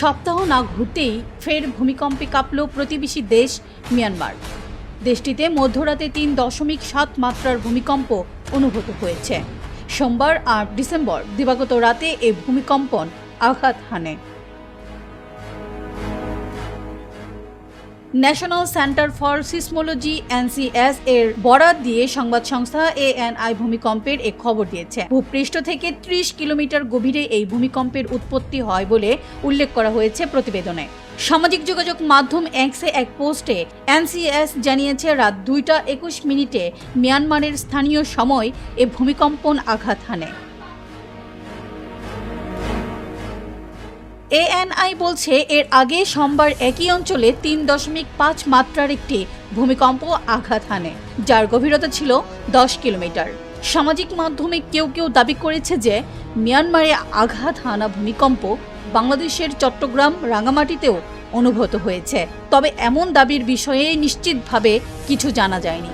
সপ্তাহ না ঘুরতেই ফের ভূমিকম্পে কাঁপল প্রতিবেশী দেশ মিয়ানমার। দেশটিতে মধ্যরাতে তিন দশমিক সাত মাত্রার ভূমিকম্প অনুভূত হয়েছে। সোমবার আট ডিসেম্বর দিবাগত রাতে এ ভূমিকম্পন আঘাত হানে। National Centre for Seismology, NCS, এর বরাত দিয়ে সংবাদ সংস্থা এএনআই ভূমিকম্পের এক খবর দিয়েছে। ভূপৃষ্ঠ থেকে ত্রিশ কিলোমিটার গভীরে এই ভূমিকম্পের উৎপত্তি হয় বলে উল্লেখ করা হয়েছে প্রতিবেদনে। সামাজিক যোগাযোগ মাধ্যম এক্সে এক পোস্টে এনসিএস জানিয়েছে, রাত দুইটা একুশ মিনিটে মিয়ানমারের স্থানীয় সময় এ ভূমিকম্পন আঘাত হানে। এএনআই বলছে, এর আগে সোমবার একই অঞ্চলে তিন দশমিক পাঁচ মাত্রার একটি ভূমিকম্প আঘাত হানে, যার গভীরতা ছিল দশ কিলোমিটার। সামাজিক মাধ্যমে কেউ কেউ দাবি করেছে যে, মিয়ানমারে আঘাত হানা ভূমিকম্প বাংলাদেশের চট্টগ্রাম রাঙামাটিতেও অনুভূত হয়েছে। তবে এমন দাবির বিষয়ে নিশ্চিতভাবে কিছু জানা যায়নি।